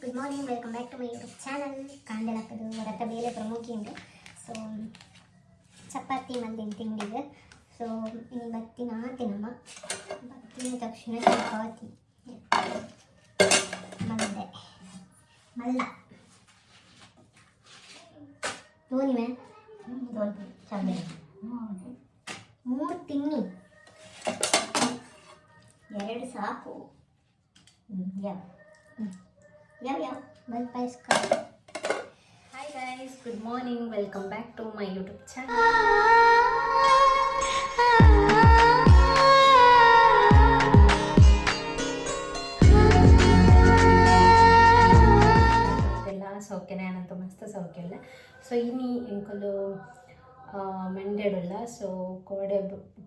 Good morning welcome back to my YouTube channel ಕಾಂಡೆಲಾಕದು ಹೊರತ ಬೇರೆ ಪ್ರಮುಖಿಂಡೆ so chapati ಮಂದಿನ ತಿಂಡಿಗೆ ಸೊ ಈ ಬತ್ತಿನ ತಿನ್ನಮ್ಮ ಬತ್ತಿನ ತಕ್ಷಣ ಚಪಾತಿ. ಮಲ್ದೆ ಮಲ್ಲ. ತೋನಿವೆ ಮೂರು ತಿನ್ನಿ ಎರಡು ಸಾಕು. ಯಾವ? ಯಾವ ಯಾವ ಬಲ್ ಪಾಯಸ್ಕ hi guys good morning welcome back to my YouTube channel ಎಲ್ಲ ಸೌಖ್ಯನೇ ಅನಂತ, ಮಸ್ತ್ ಸೌಖ್ಯ ಇಲ್ಲ ಸೊ ಇನ್ನಿ ಎಂಕಲು ಮಂಡ್ಯಡುಲ್ಲ ಸೊ ಕೋಡೆ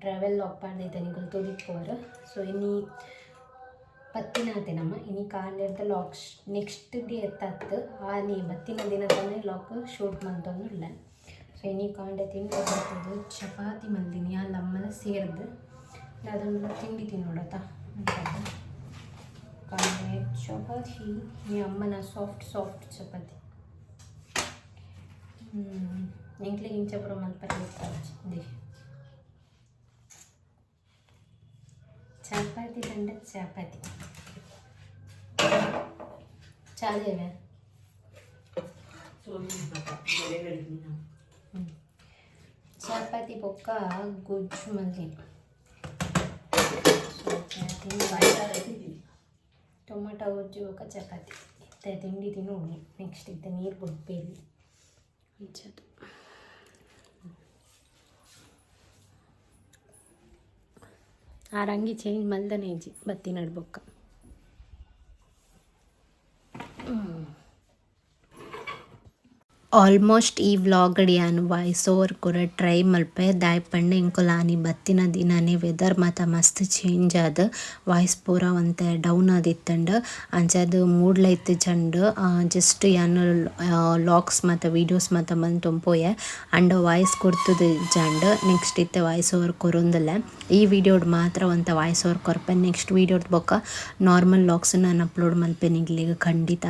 ಟ್ರಾವೆಲ್ ಒಪ್ಪಾಡ್ದೈತೆ ನಿಂಕಲು ತೋರಿಕೋರು ಸೊ ಇನ್ನಿ ಪತ್ತಿನಾತೆ ನಮ್ಮ ಇನಿ ಕಾಂಡೆಡ್ದ ಲಾಕ್ ನೆಕ್ಸ್ಟ್ ಡೇ ತತ್ ಆ ನೀ ಮತ್ತಿನ ದಿನ ತಾನೇ ಲಾಕ್ ಶೂಟ್ ಮಂತೊಂದು ಸೊ ಇನಿ ಕಾಂಡೆ ತಿಂಡಿ ಬರ್ತದೆ ಚಪಾತಿ ಮಂದಿನಿ ಅಲ್ಲಿ ಅಮ್ಮನ ಸೇರ್ದು ಅದನ್ನು ತಿಂಡಿ ತಿನ್ನೋಡತ್ತ ಕಾಂಡೆ ಚಪಾತಿ ಈ ಅಮ್ಮನ ಸಾಫ್ಟ್ ಸಾಫ್ಟ್ ಚಪಾತಿ ಎಂಕ್ಲೆ ಇಂಚಪುರ ಮಲ್ಪರ ದಿ ಚಪಾತಿ ತಂಡ ಚಪಾತಿ ಚಾಲೇವೆ ಚಪಾತಿ ಪೊಕ್ಕ ಗೊಜ್ಜು ಮಂದಿ ಟೊಮೆಟೊ ಗೊಜ್ಜು ಪೊಕ್ಕ ಚಪಾತಿ ಇತ್ತ ತಿಂಡಿ ತಿನ್ನು ನೆಕ್ಸ್ಟ್ ಇತ್ತ ನೀರು ಬೊಪ್ಪೇಲಿ ಇಂಚದು ಆ ರಂಗಿ ಚೇಂಜ್ ಮಲ್ದನೆ ಇಜ್ಜಿ ಬತ್ತಿ ನಡ್ಬೊಕ್ಕ ಆಲ್ಮೋಸ್ಟ್ ಈ ವ್ಲಾಗ್ ವಾಯ್ಸ್ ಓವರ್ ಕೂಡ ಟ್ರೈ ಮಲ್ಪೆ. ದಾಯ್ಪಂಡೆ ಇಂಕೊಲಾನಿ ಬತ್ತಿನ ದಿನನೇ ವೆದರ್ ಮಾತ ಮಸ್ತ್ ಚೇಂಜ್ ಆದ. ವಾಯ್ಸ್ ಪೂರ ಒಂತೆ ಡೌನ್ ಆದಿತ್ತಂಡ್. ಅಂಚದು ಮೂಡ್ಲೈತ್ ಚಂಡ್ ಜಸ್ಟ್ ಯಾನು ಲಾಕ್ಸ್ ಮತ್ತು ವೀಡಿಯೋಸ್ ಮಾತ ಬಂದು ತುಂಬೋಯೆ ಅಂಡ್ ವಾಯ್ಸ್ ಕೊಡ್ತದ ಜಂಡ್ ನೆಕ್ಸ್ಟ್ ಇತ್ತೆ ವಾಯ್ಸ್ ಓವರ್ ಕೊರೊಂದಲ್ಲ. ಈ ವಿಡಿಯೋಡ್ ಮಾತ್ರ ಒಂತ ವಾಯ್ಸ್ ಓವರ್ ಕೊರ್ಪೆ. ನೆಕ್ಸ್ಟ್ ವಿಡಿಯೋಡ್ ಬೊಕ್ಕ ನಾರ್ಮಲ್ ಲಾಕ್ಸ್ ನಾನು ಅಪ್ಲೋಡ್ ಮಲ್ಪೆ ನಿಗ್ಲಿಗೆ ಖಂಡಿತ.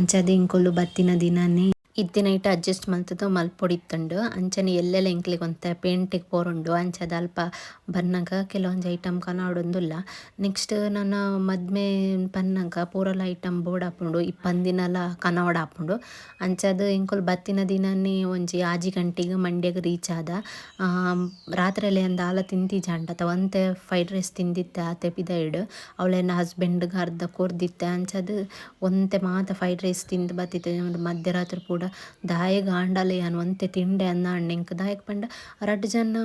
ಅಂಚದು ಇಂಕೊಲ್ಲು ಬತ್ತಿನ ದಿನನೇ ಇತ್ತಿನ ನೈಟ್ ಅಡ್ಜಸ್ಟ್ ಮಲ್ತದ್ದು ಮಲ್ಪೊಡಿತ್ತುಂಡು ಅಂಚನೆ ಎಲ್ಲೆಲ್ಲ ಎಂಕ್ಲಿಗೆ ಒಂತೆ ಪೇಂಟಿಗೆ ಪೋರುಂಡು. ಅಂಚದ ಅಲ್ಪ ಬನ್ನಾಗ ಕೆಲವೊಂದು ಐಟಮ್ ಕನಾಡೊಂದುಲ್ಲ ನೆಕ್ಸ್ಟ್ ನಾನು ಮದ್ಮೆ ಪನ್ನಗ ಪೂರಲ ಐಟಮ್ ಬೋರ್ಡ್ ಹಾಪುಂಡು. ಇಪ್ಪಂದಿನಲ ಕನವಡ ಹಾಪುಂಡು. ಅಂಚದು ಇಂಕೊಲ್ ಬತ್ತಿನ ದಿನನೇ ಒಂಜಿ ಆಜಿ ಗಂಟೆಗೆ ಮಂಡ್ಯಗೆ ರೀಚ್ ಆದ. ರಾತ್ರಿಯಲ್ಲಿ ಅಂದ ಆಲ ತಿಂತಿಜಾಂಡ ಒಂತೆ ಫ್ರೈಡ್ ರೈಸ್ ತಿಂದಿತ್ತೆ ಆತೆ ಪಿದೈಡ್ ಅವಳೆನ್ನ ಹಸ್ಬೆಂಡ್ಗೆ ಅರ್ಧ ಕೊರ್ದಿತ್ತೆ. ಅಂಚದು ಒಂತೆ ಮಾತ ಫ್ರೈಡ್ ರೈಸ್ ತಿಂದು ಬತ್ತಿತ್ತೆ. ಮಧ್ಯರಾತ್ರಿ ಪೂರ ದಾಯೆ ಆಂಡಲೆ ಯಾನ್ ಒಂತೆ ತಿಂಡೆ ಅನ್ನ ಎಂಕ್ ದಾಯಕ್ ಪಂಡ. ರಡ್ಡ್ ಜನ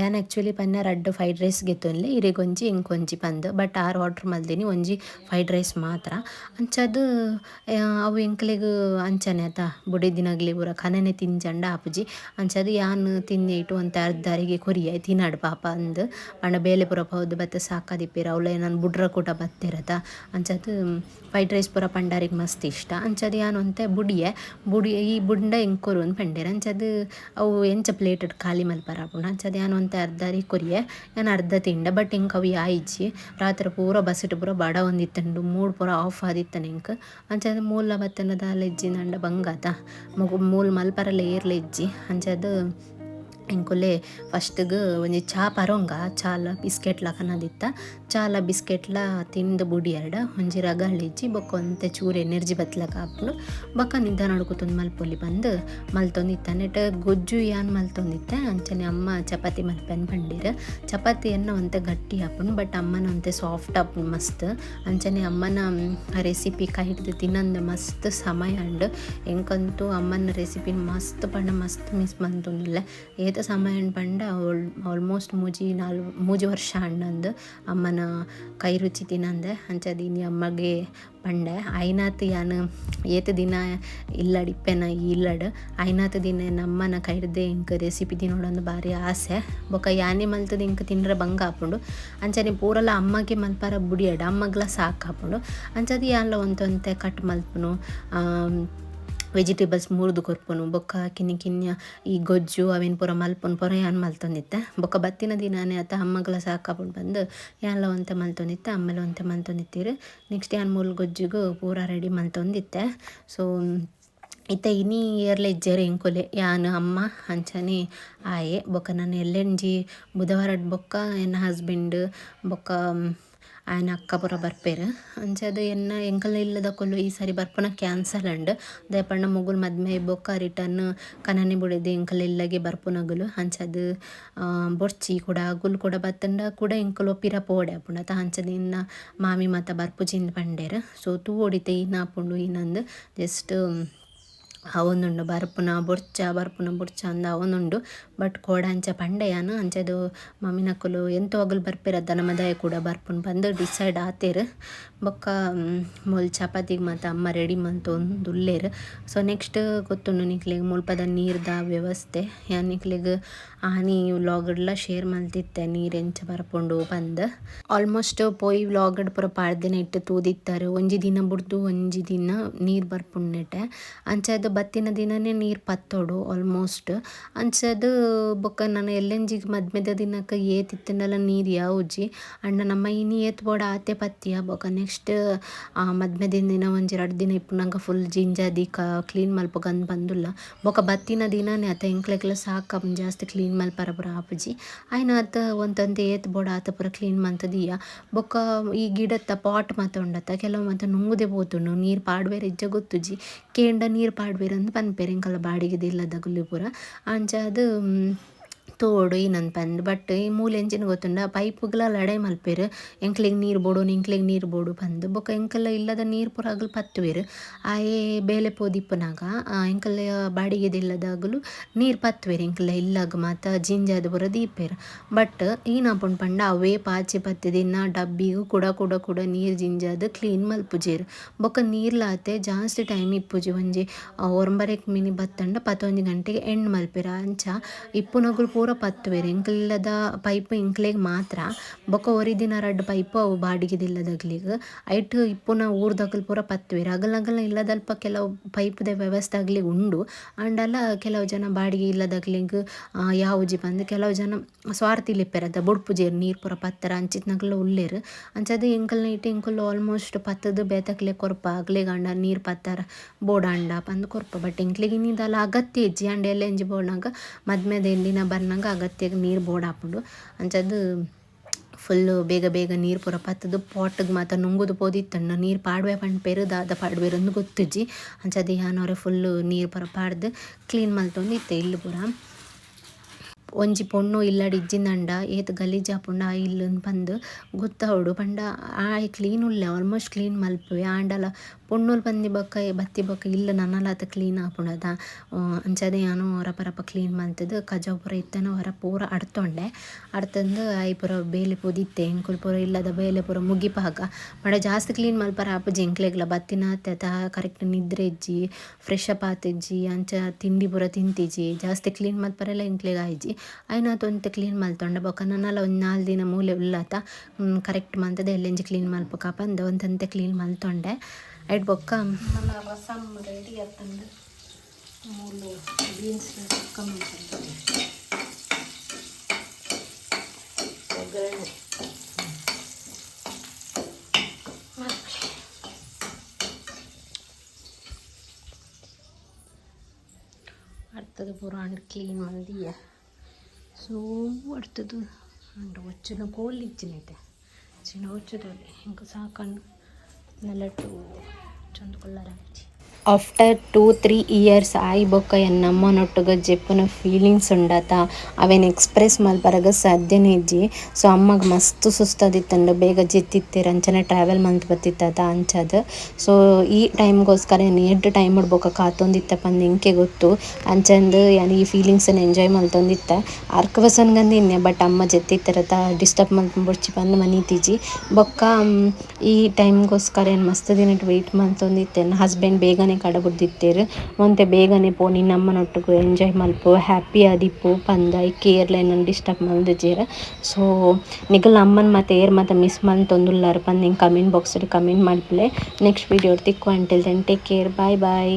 ಯಾನ್ ಆ್ಯಕ್ಚುಲಿ ಪನ್ನ ರಡ್ಡ್ ಫ್ರೈಡ್ ರೈಸ್ ಗೆತ್ತೊನ್ಲೆ ಇರೆಗೊಂಜಿ ಇಂಕೊಂಜಿ ಪಂದ್. ಬಟ್ ಆರ್ ಆರ್ಡ್ರ್ ಮಲ್ದಿನಿ, ಒಂಜಿ ಫ್ರೈಡ್ ರೈಸ್ ಮಾತ್ರ. ಅಂಚದು ಅವು ಎಂಕ್ಲೆಗ್ ಅಂಚನೆ ಅತ ಬುಡಿ ದಿನಗ್ಲಿ ಪೂರ ಕನನೆ ತಿಂಜಂಡ ಆಪುಜಿ. ಅಂಚದು ಯಾನ್ ತಿನ್ನೆ ಇಟ್ಟು ಒಂತೆ ಅರ್ಧರಿಗೆ ಕೊರಿಯ ತಿನ್ನಾಡು ಪಾಪ ಅಂದ್. ಪಂಡ ಬೇಲೆ ಪೂರ ಪೌದ್ ಬತ್ತ ಸಾಕಾದಿಪ್ಪಿರ ಅವಳೆ ನಾನು ಬುಡ್ರ ಕೂಟ ಬತ್ತಿರತ. ಅಂಚದು ಫ್ರೈಡ್ ರೈಸ್ ಪೂರ ಪಂಡಾರಿಗೆ ಮಸ್ತ್ ಇಷ್ಟ. ಅಂಚದು ಯಾನ್ ಒಂತೆ ಬುಡಿಯೆ ಬುಡಿ ಈ ಬುಂಡ ಎಂಕೊರು ಒಂದು ಪಂಡೇರ. ಅಂಚದು ಅವು ಎಂಚ ಪ್ಲೇಟ್ ಖಾಲಿ ಮಲ್ಪರ ಆಪುಂಡು ಅಂಚದು ಯಾನ್ ಒಂತೆ ಅರ್ಧರಿ ಕೊರಿಯೆ, ಯಾನ್ ಅರ್ಧ ತಿಂಡ. ಬಟ್ ಎಂಕ್ ಅವು ಆಯಿಜ್ಜಿ ರಾತ್ರಿ ಪೂರ ಬಸ್ಸಿಟ್ ಪೂರ ಬಡ ಒಂದಿತ್ತಂಡು, ಮೂಡ್ ಪೂರ ಆಫ್ ಆದಿತ್ತನ ಎಂಕ್ ಅಂಚದು ಮೂಲ ಬತ್ತನದ ಲೆಜ್ಜಿ ನಂಡ ಬಂಗಾತ ಮೂಲ್ ಮಲ್ಪರಲ್ಲ ಏರ್ಲ ಇಜ್ಜಿ ಅಂಚದು ಎಂಕುಲೆ ಫಸ್ಟ್ಗೆ ಒಂಜಿ ಚಾ ಪರೋಂಗ, ಚಾಲ ಬಿಸ್ಕೆಟ್ಲ ಕನದಿತ್ತ. ಚಾಲ ಬಿಸ್ಕೆಟ್ಲ ತಿಂದು ಬುಡಿಯರ್ಡ ಒಂಜಿ ರಗಳಿಜ್ಜಿ ಬೊಕ್ಕ ಒಂತೆ ಚೂರು ಎನರ್ಜಿ ಬತ್ಲಕ ಆಪುಂಡು ಬೊಕ್ಕ ನಿಧಾನ ನಡ್ಕೊತೊಂದು ಮಲ್ಪೊಲಿ ಬಂದು ಮಲ್ತೊಂದಿತ್ತ. ನೆಟ್ ಗೊಜ್ಜು ಯಾನ್ ಮಲ್ತೊಂದಿತ್ತೆ, ಅಂಚನೆ ಅಮ್ಮ ಚಪಾತಿ ಮಲ್ಪೆನ್ ಚಪಾತಿ ಚಪಾತಿಯನ್ನ ಒಂತೆ ಗಟ್ಟಿ ಆಪುಂಡು ಬಟ್ ಅಮ್ಮನ ಒಂತೆ ಸಾಫ್ಟ್ ಆಪುಂಡು ಮಸ್ತ್. ಅಂಚನೆ ಅಮ್ಮನ ರೆಸಿಪಿ ಕೈ ಹಿಡ್ದು ತಿನ್ನಂದು ಮಸ್ತ್ ಸಮಯ ಅಂಡ್ ಎಂಕಂತೂ ಅಮ್ಮನ ರೆಸಿಪಿ ಮಸ್ತ್ ಪಂಡ ಮಸ್ತ್ ಮಿಸ್ ಮಂತೊಂದುಲ್ಲೆ. ಏತ ಸಮಯ ಪಂಡ ಆಲ್ಮೋಸ್ಟ್ ಮೂಜಿ ನಾಲ್ ಮೂಜಿ ವರ್ಷ ಅಣ್ಣಂದು. ಅಮ್ಮನ ಕೈ ರುಚಿ ತಿನ್ನಂದೆ. ಅಂಚದೀನಿ ಅಮ್ಮಗೆ ಪಂಡೆ ಐನಾತ್ ಯಾನು ಏತ ದಿನ ಇಲ್ಲಡ್ ಇಪ್ಪೆನ ಇಲ್ಲಡ್. ಐನಾತ್ ದಿನ ನಮ್ಮನ ಕೈಡ್ದೆ ಇಂಕ ರೆಸಿಪಿ ತಿನ್ನೋಡೊಂದು ಭಾರಿ ಆಸೆ. ಬೊಕ ಯಾನೆ ಮಲ್ತದ ಇಂಕ ತಿನ್ನರ ಬಂಗ ಆಪುಂಡು. ಅಂಚನೆ ಪೂರಲ್ಲ ಅಮ್ಮಗೆ ಮಲ್ಪಾರ ಬುಡಿಯಡ್ ಅಮ್ಮಗ್ಲ ಸಾಕು ಆಪುಂಡು. ಅಂಚದು ಯಾನ್ಲ ಒಂತೊಂತೆ ಕಟ್ ಮಲ್ಪುನು. ವೆಜಿಟೇಬಲ್ಸ್ ಮುರಿದು ಕೊರ್ಪುನು ಬೊಕ್ಕ ಕಿನ್ನಿ ಕಿನ್ಯ ಈ ಗೊಜ್ಜು ಅವೇನು ಪೂರ ಮಲ್ಪೊನ್ ಪೂರ ಯಾನ್ ಮಲ್ತೊಂದಿತ್ತೆ ಬೊಕ್ಕ ಬತ್ತಿನ ದಿನಾನೇ ಆತ ಅಮ್ಮಗಳ ಸಾಕಾಪುಂಡು ಬಂದು ಯಾನ್ಲ ಒಂತೆ ಮಲ್ತೊಂದಿತ್ತೆ ಆಮೇಲೆ ಒಂತೆ ಮಲ್ತೊಂದಿತ್ತೀರಿ ನೆಕ್ಸ್ಟ್ ಯಾನ್ ಮೂಲ ಗೊಜ್ಜಿಗೂ ಪೂರ ರೆಡಿ ಮಲ್ತೊಂದಿತ್ತೆ ಸೊ ಇತ್ತ ಇನಿ ಇಯರ್ಲೆ ಇಜ್ಜೆರ್ ಇಂಕೊಲೆ ಯಾನು ಅಮ್ಮ, ಅಂಚನೆ, ಆಯೆ, ಬೊಕ್ಕ ನಾನು ಎಲ್ಲೆಂಜಿ ಬುಧವಾರ ಬೊಕ್ಕ ಎನ್ನ ಹಸ್ಬೆಂಡ್ ಬೊಕ್ಕ ಆಯನ ಅಕ್ಕ ಪೂರ ಬರ್ಪೆರ್. ಅಂಚದ ಎನ್ನ ಕೊಲ್ಲು ಈ ಸಾರಿ ಬರ್ಪುನ ಕ್ಯಾನ್ಸಲ್ ಅಂಡ್ ದಾಯೆಪಂಡ ಮುಗುಲ್ ಮದ್ಮೆ ಬೊಕ್ಕ ರಿಟರ್ನ್ ಕನನೆ ಬುಡಿದು ಎಂಕಲ್ ಇಲ್ಲಗೆ ಬರ್ಪುನಗುಲು. ಅಂಚದ್ ಬೊರ್ಚಿ ಕೂಡ ಅಗುಲು ಕೂಡ ಬತ್ತಂಡ ಕೂಡ ಎಂಕಲ್ ಒಪ್ಪಿರ ಪೋಡೆ. ಆಪುಂಡು ಅತ ಇನ್ನ ಮಾಮಿ ಮಾತ ಬರ್ಪುಜಿಂದ್ ಪಂಡೆರ್. ಸೊ ತೂ ಒಡಿತೆ ಇನ್ನ ಆಪುಂಡು ಇನ್ನಂದ್. ಜಸ್ಟ್ ಅವೊಂದುಂಡು, ಬರ್ಪುನ ಬೊರ್ಚ ಬರ್ಪುನ ಬೊರ್ಚ ಅಂದ ಅವೊಂದುಂಡು ಬಟ್ ಕೋಡ ಅಂಚ ಪಂಡೆಯಾನ, ಅಂಚದು ಮಮ್ಮಿನಕುಲು ಎಂತ ಬರ್ಪೆರ್ ಅದ ಕೂಡ. ಬರ್ಪುನ ಪಂದ್ ಡಿಸೈಡ್ ಆತೆರ್. ಬೊಕ್ಕ ಮೂಲ್ ಚಪಾತಿಗೆ ಮಾತ ಅಮ್ಮ ರೆಡಿ ಮಂತೊಂದುಲ್ಲೆರ್ ಸೊ ನೆಕ್ಸ್ಟ್ ಗೊತ್ತುಂಡು ನಿಕ್ಲೆಗ್ ಮುಲ್ಪದ ನೀರ್ದ ವ್ಯವಸ್ಥೆ. ಯಾ ನಿಕ್ಲೆಗ್ ಆನಿ ವ್ಲಾಗ್ಡ್ಲ ಶೇರ್ ಮಲ್ತಿತ್ತೆ ನೀರ್ ಎಂಚ ಬರ್ಪುಂಡು ಪಂದ್ ಆಲ್ಮೋಸ್ಟ್ ಪೋಯಿ ವ್ಲಾಗ್ಡ್ ಪೂರ ಪಾಡ್ದಿನ ಇಟ್ಟು ತೂದಿತ್ತಾರೆ. ಒಂಜಿ ದಿನ ಬುಡ್ದು, ಒಂಜಿ ದಿನ ನೀರು ಬರ್ಪುಂಡು ನೆಟೆ ಅಂಚಾದ್ ಬತ್ತಿನ ದಿನನೇ ನೀರ್ ಪತ್ತೋಡು ಆಲ್ಮೋಸ್ಟ್ ಅನ್ಸದು ಬೊಕ್ಕ ನಾನು ಎಲ್ಲೆಂಜಿಗ್ ಮದ್ಮೆದ ದಿನಕ್ಕೆ ಏತ್ ನೀರು ಉಜ್ಜಿ ಅಂಡ ನಮ್ಮ ಇನಿ ಏತ್ ಬೋಡ ಆತೆ ಪತ್ತಿಯ ಬೊಕ. ನೆಕ್ಸ್ಟ್ ಮದ್ಮೆದಿನ ದಿನ ಒಂಜಿ ದಿನ ದಿನ ನಂಗೆ ಫುಲ್ ಜಿಂಜಾದಿ ಕ ಕ್ಲೀನ್ ಮಲ್ಪ ಅಂದ್ ಬಂದಿಲ್ಲ. ಬೊಕ ಬತ್ತಿನ ದಿನನೇ ಆತ ಎಂಕ್ಲೆಗ್ಲ ಸಾಕು ಜಾಸ್ತಿ ಕ್ಲೀನ್ ಮಲ್ಪರ ಪೂರ ಆಪುಜಿ. ಆಯ್ನ ಆತ ಒಂದೊಂದು ಏತ್ ಬೋಡ ಆತ ಪೂರ ಕ್ಲೀನ್ ಮಂತದೀಯ ಬೊಕ್ಕ ಈ ಗಿಡತ್ತ ಪಾಟ್ ಮಾತ ಉಂಡತ್ತ. ಕೆಲವು ಮಾತ ನುಂಗುದೆ ಪೋತುಂಡು. ನೀರ್ ಪಾಡ್ವೆರ್ ಇಜ್ಜ ಗೊತ್ತುಜಿ. ಕೇಂಡ ನೀರ್ ಪಾಡ್ವೆರ್ ಅಂದ್ ಪನ್ಪೆರ್ ಎಂಕಲ್ನ ಬಾಡಿಗೆದ ಇಲ್ಲದ ಗುಲ್ಲಿ ಪೂರ ಅಂಚಾದ್ ತೋಡು ಪಂದ್. ಬಟ್ ಈ ಮೂಲ ಎಂಚಿನ ಗೊತ್ತುಂಡ ಪೈಪುಗಳ ಲಡೈ ಮಲ್ಪೇರು. ಎಂಕ್ಲೆಗ್ ನೀರ್ ಬೋಡು ಇಂಕ್ಲೆಗ್ ನೀರ್ ಬೋಡು ಪಂದ್. ಬೊಕ ಎಂಕಲ್ಲ ಇಲ್ಲದ ನೀರ್ ಪೂರ ಆಗಲು ಪತ್ತುವೆರ್ ಆಯೆ ಬೇಲೆ ಪೋದಿಪ್ಪನಾಗ ಎಂಕಲ್ಲ ಬಾಡಿಗೆದಿಲ್ಲದಾಗಲು ನೀರ್ ಪತ್ತುವೆರ್ ಎಂಕಲ್ನ ಇಲ್ಲಾಗ ಮಾತ ಜಿಂಜಾದ ಪೂರ ದೀಪೆರ್. ಬಟ್ ಈನಾಪುಂಡು ಪಂಡ ಅವೇ ಪಾಚಿ ಪತ್ತಿದಿನ ಡಬ್ಬಿಗು ಕೂಡ ಕೂಡ ಕೂಡ ನೀರ್ ಜಿಂಜಾದ ಕ್ಲೀನ್ ಮಲ್ಪುಜೆರ್. ಬೊಕ ನೀರ್ಲಾತೆ ಜಾಸ್ತಿ ಟೈಮ್ ಇಪ್ಪುಜಿ ಒಂಜಿ. ಒರ್ಂಬರೆಕ್ ಮಿನಿ ಬತ್ತಂಡ ಪತ್ತೊಂಜಿ ಗಂಟೆಗೆ ಎಂಡ್ ಮಲ್ಪೆರ್. ಅಂಚ ಇಪ್ಪುನಗುಲು ಪೂರ ಪತ್ತುವೆರ್ ಎಂಕಲ್ದ ಪೈಪ್ ಎಂಕ್ಲೆಗ್ ಮಾತ್ರ. ಬೊಕ ಒರಿದಿನ ರಡ್ಡ್ ಪೈಪ್ ಅವು ಬಾಡಿಗೆದ ಇಲ್ಲದಕ್ಲೆಗ್ ಐಟ್ ಇಪ್ಪುನ ಊರ್ದಕುಲು ಪೂರ ಪತ್ತುವೆರ್ ಅಗಲ್ ಅಗಲ ಇಲ್ಲದಲ್ಪ ಕೆಲವು ಪೈಪ್ದ ವ್ಯವಸ್ಥೆ ಆಗ್ಲಿಗ್ ಉಂಡು. ಆಂಡಲ ಕೆಲವು ಜನ ಬಾಡಿಗೆ ಇಲ್ಲದಕ್ಲೆಗ್ ಯಾವುಜಿ ಪಂದ್ ಕೆಲವು ಜನ ಸ್ವಾರ್ಥಿಲಿಪ್ಪೆರ್ ಅದ ಬುಡ್ಪುಜೆರ್ ನೀರ್ ಪೂರ ಪತ್ತರ ಅಂಚಿತ್ನಕ್ಲ ಉಲ್ಲೆರ್. ಅಂಚಾದ್ ಎಂಕಲ್ನ ಇಟ್ಟು ಎಂಕುಲು ಆಲ್ಮೋಸ್ಟ್ ಪತ್ತದ ಬೇತಕ್ಲೆ ಕೊರ್ಪ ಅಕ್ಲೆಗ್ ಆಂಡ ನೀರ್ ಪತ್ತರ ಬೋಡಾಂಡ ಪಂದ್ ಕೊರ್ಪ. ಬಟ್ ಎಂಕ್ಲೆಗ್ ಇನ್ನಿದ ಅಗತ್ಯ ಅಗತ್ಯ ಇಜ್ಜಿ ಎಲ್ಲ ಎಂಜಿ ಬೋಡಾಂಗ ಮದ್ಮೆದ ಎಂಡಿನ ಬರ್ನಗ ಅಗತ್ಯಾಗ ನೀರ್ ಬೋರ್ಡ್ ಆಪುಂಡು ಅಂಚದು ಫುಲ್ಲು ಬೇಗ ಬೇಗ ನೀರು ಪೂರ ಪತ್ತುದು ಪಾಟ್ಗೆ ಮಾತ್ರ ನುಂಗುದು ಪೋದಿತ್ತಣ್ಣ. ನೀರ್ ಪಾಡ್ವೆ ದಾದ ಪಾಡ್ವೆರ್ ಅಂದ್ ಗೊತ್ತಿಜ್ಜಿ ಅಂಚದು ಯಾನೊರೆ ಫುಲ್ಲು ನೀರು ಪೂರ ಪಾಡ್ದ್ ಕ್ಲೀನ್ ಮಲ್ತೊಂದು ಇತ್ತೆ ಇಲ್ಲಿ ಪೂರ. ಒಂಜಿ ಪೊಣ್ಣು ಇಲ್ಲಡ್ ಇಜ್ಜಿನಂಡ ಏತ್ ಗಲೀಜ್ ಹಾಪುಂಡ ಆ ಇಲ್ಲುಂದು ಪಂದ್ ಗೊತ್ತಾವೊಡು ಪಂಡ ಆ ಕ್ಲೀನ್ ಉಳ್ಳೆ ಆಲ್ಮೋಸ್ಟ್ ಕ್ಲೀನ್ ಮಲ್ಪುವೆ. ಆಂಡಲ ಪೊಣ್ಣುಲ್ ಪಂದಿ ಬೊಕ್ಕ, ಬತ್ತಿ ಬೊಕ್ಕ ನನ್ನಲ್ಲ ಅದು ಕ್ಲೀನ್ ಆಪುಂಡದ ಅಂಚದೆ ಯಾನು ರಪ ಕ್ಲೀನ್ ಮಲ್ತುದು ಕಜ ಪೂರ ಇತ್ತನ ಹೊರ ಪೂರ ಅಡ್ತೊಂಡೆ. ಅಡ್ತಂದು ಐ ಪೂರ ಬೇಲೆ ಪೋದಿತ್ತೆ ಎಂಕುಲ್ ಪೂರ ಇಲ್ಲದ ಬೇಲೆ ಪೂರ ಮುಗಿಪಾಗ ಮಡ ಜಾಸ್ತಿ ಕ್ಲೀನ್ ಮಲ್ಪರ ಆಪುಜಿ ಎಂಕ್ಲೆಗ್ಲ ಬತ್ತಿನ ತೆತ ಕರೆಕ್ಟ್ ನಿದ್ರೆ ಇಜ್ಜಿ ಫ್ರೆಶ್ ಅಪ್ ಆತಿಜ್ಜಿ ಅಂಚ ತಿಂಡಿ ಪೂರ ತಿಂತಿಜ್ಜಿ. ಜಾಸ್ತಿ ಕ್ಲೀನ್ ಮಲ್ಪರೆಲ ಇಂಕ್ಲೆಗ ಆಯ್ಜಿ ಐನಾತ್ ಒಂತೆ ಕ್ಲೀನ್ ಮಲ್ತೊಂಡೆ ಬೊಕ. ನನ್ನಲ ಒಂಜಿ ನಾಲ್ ದಿನ ಮೂಲೆ ಉಳ್ಳಾತ ಕರೆಕ್ಟ್ ಮಂತದ ಎಲ್ಲೆಂಜಿ ಕ್ಲೀನ್ ಮಲ್ಪುಗ ಅಂದ ಒಂದಂತೆ ಕ್ಲೀನ್ ಮಲ್ತೊಂಡೆ ಐಟ್ ಬೊಕ್ಕ మన రసం రెడీ అవుతుంది మూడు బీన్స్ కుక్క ಒಗ್ಗರಣೆ அடுத்தது பூரா அண்டு க்ளீன் மந்திய సో அடுத்தது అండ్ వచ్చిన కోళ్ళు ఇచ్చినైతే చిన్న వచ్చేది നല്ല ടൂ ചുണ്ട് കൊള്ളാറാക്കി ಆಫ್ಟರ್ ಟೂ ತ್ರೀ ಇಯರ್ಸ್ ಆಯಿ ಬೊಕ್ಕ ಎನ್ನಮ್ಮನೊಟ್ಟುಗ ಜೆಪ್ಪುನ ಫೀಲಿಂಗ್ಸ್ ಉಂಡತ ಅವೆನ್ ಎಕ್ಸ್ಪ್ರೆಸ್ ಮಲ್ಪರಗ ಸಾಧ್ಯನೇ ಇಜ್ಜಿ ಸೊ ಅಮ್ಮಗ್ ಮಸ್ತ್ ಸುಸ್ತಾದಿತ್ತಂಡು ಬೇಗ ಜೆತ್ತಿತ್ತೆರ್ ಅಂಚನೆ ಟ್ರಾವೆಲ್ ಮಂತ್ ಬತ್ತಿತ್ತದ ಅಂಚದ ಸೊ ಈ ಟೈಮ್ಗೋಸ್ಕರ ಎಡ್ ಟೈಮ್ ಬೊಕ ಕಾತೊಂದಿತ್ತ ಪಂದ್ ಎಂಕೆ ಗೊತ್ತು ಅಂಚಂದ್ ಯಾನ್ ಈ ಅನ್ನು ಎಂಜಾಯ್ ಮಲ್ತೊಂದಿತ್ತ ಅರ್ಕ ವಸನ್ಗಂದು ಇನ್ನೆ ಬಟ್ ಅಮ್ಮ ಜೆತ್ತಿತ್ತೆರತ ಡಿಸ್ಟರ್ಬ್ ಮಲ್ಪೊಂಬುಡ್ಚಿ ಪಂದ್ ಮನೀತಿಜಿ ಬೊಕ್ಕ ಈ ಟೈಮ್ಗೋಸ್ಕರ ಏನು ಮಸ್ತ್ ದಿನಟ್ ವೆಯ್ಟ್ ಮಲ್ತೊಂದಿತ್ತೆನ್ ಹಸ್ಬೆಂಡ್ ಬೇಗನೆ ಕಡ ಬುದ್ದಿತ್ತೆರ್ ಒಂತೆ ಬೇಗನೆ ಪೋನಿ ನಮ್ಮನೊಟ್ಟುಗು ಎಂಜಾಯ್ ಮಲ್ಪು ಹ್ಯಾಪಿ ಆದಿಪ್ಪು ಪಂದ ಕೇರ್ಲೆ ಏನನ್ ಡಿಸ್ಟರ್ಬ್ ಮಲ್ದಿಜ್ಜೆರ್ ಸೊ ನಿಕಲ್ನ ಅಮ್ಮನ್ ಮಾತ ಏರ್ ಮಾತ ಮಿಸ್ ಮಲ್ತೊಂದುಲ್ಲಾರ್ ಪಂದ್ ಎಂಕ್ ಕಮೆಂಟ್ ಬಾಕ್ಸ್ಡ್ ಕಮೆಂಟ್ ಮಲ್ಪುಲೆ next video ತಿಕ್ಕು until then take care bye bye